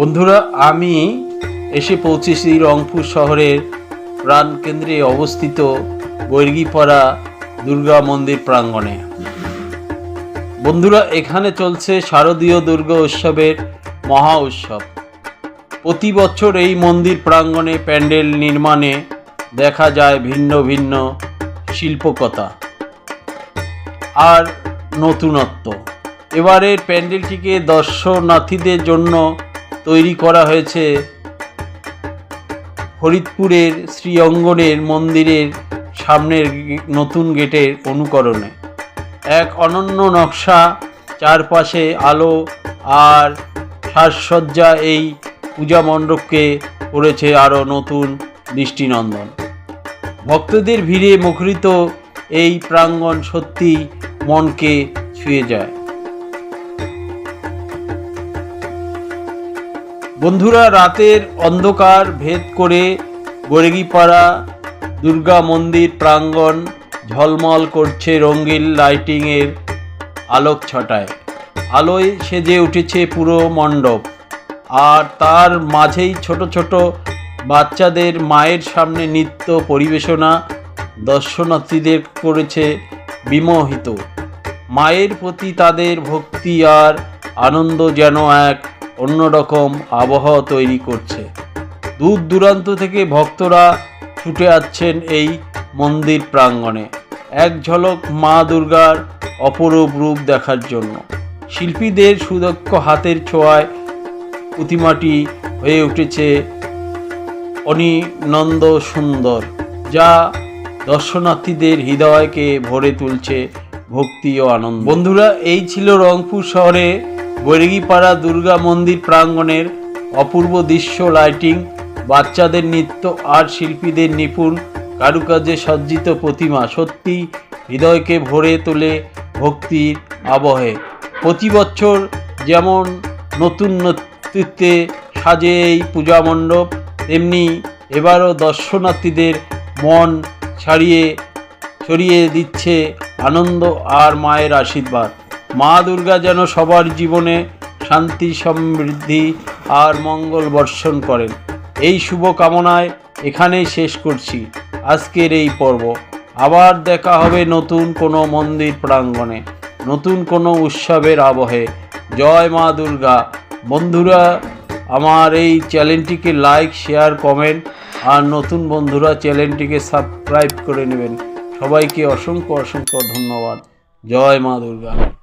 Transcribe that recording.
বন্ধুরা, আমি এসে পৌঁছেছি রংপুর শহরের প্রাণকেন্দ্রে অবস্থিত বৈর্গিপাড়া দুর্গা মন্দির প্রাঙ্গণে। বন্ধুরা, এখানে চলছে শারদীয় দুর্গা উৎসবের মহা উৎসব। প্রতি বছর এই মন্দির প্রাঙ্গণে প্যান্ডেল নির্মাণে দেখা যায় ভিন্ন ভিন্ন শিল্পকতা আর নতুনত্ব। এবারের প্যান্ডেলটিকে দর্শনার্থীদের জন্য তৈরি করা হয়েছে। ফরিদপুরের শ্রী অঙ্গনের মন্দিরের সামনের নতুন গেটের অনুকরণে। এক অনন্য নকশা, চারপাশে আলো আর সাজসজ্জা এই পূজা মণ্ডপকে করেছে আরও নতুন দৃষ্টিনন্দন। ভক্তদের ভিড়ে মুখরিত এই প্রাঙ্গণ সত্যি মনকে ছুঁয়ে যায়। বন্ধুরা, রাতের অন্ধকার ভেদ করে গড়েগিপাড়া দুর্গা মন্দির প্রাঙ্গণ ঝলমল করছে রঙিন লাইটিংয়ের আলোক ছটায়। আলোয় সেজে উঠেছে পুরো মণ্ডপ। আর তার মাঝেই ছোট ছোট বাচ্চাদের মায়ের সামনে নৃত্য পরিবেশনা দর্শনার্থীদের করেছে বিমোহিত। মায়ের প্রতি তাদের ভক্তি আর আনন্দ যেন এক অন্যরকম আবহাওয়া তৈরি করছে। দূর দূরান্ত থেকে ভক্তরা ছুটে আসছেন এই মন্দির প্রাঙ্গণে। এক ঝলক মা দুর্গার অপরূপ রূপ দেখার জন্য। শিল্পীদের সুদক্ষ হাতের ছোঁয়ায় প্রতিমাটি হয়ে উঠেছে অনিনন্দ সুন্দর, যা দর্শনার্থীদের হৃদয়কে ভরে তুলছে ভক্তি ও আনন্দ। বন্ধুরা, এই ছিল রংপুর শহরে বৈরাগীপাড়া দুর্গা মন্দির প্রাঙ্গণের অপূর্ব দৃশ্য লাইটিং, বাচ্চাদের নৃত্য আর শিল্পীদের নিপুণ কারুকাজে সজ্জিত প্রতিমা সত্যি হৃদয়কে ভরে তোলে ভক্তির আবহে। প্রতি বছর যেমন নতুন নেতৃত্বে সাজে এই পূজা মণ্ডপ, তেমনি এবারও দর্শনার্থীদের মন ছাড়িয়ে, ছড়িয়ে দিচ্ছে আনন্দ আর মায়ের আশীর্বাদ। মা দুর্গা যেন সবার জীবনে শান্তি, সমৃদ্ধি আর মঙ্গল বর্ষণ করেন। এই শুভ কামনায় এখানেই শেষ করছি। আজকের এই পর্ব। আবার দেখা হবে নতুন কোনো মন্দির প্রাঙ্গণে, নতুন কোনো উৎসবের আবহে। জয় মা দুর্গা। বন্ধুরা, আমার এই চ্যানেলটিকে লাইক, শেয়ার, কমেন্ট আর নতুন বন্ধুরা চ্যানেলটিকে সাবস্ক্রাইব করে নেবেন। সবাইকে অসংখ্য অসংখ্য ধন্যবাদ। জয় মা দুর্গা।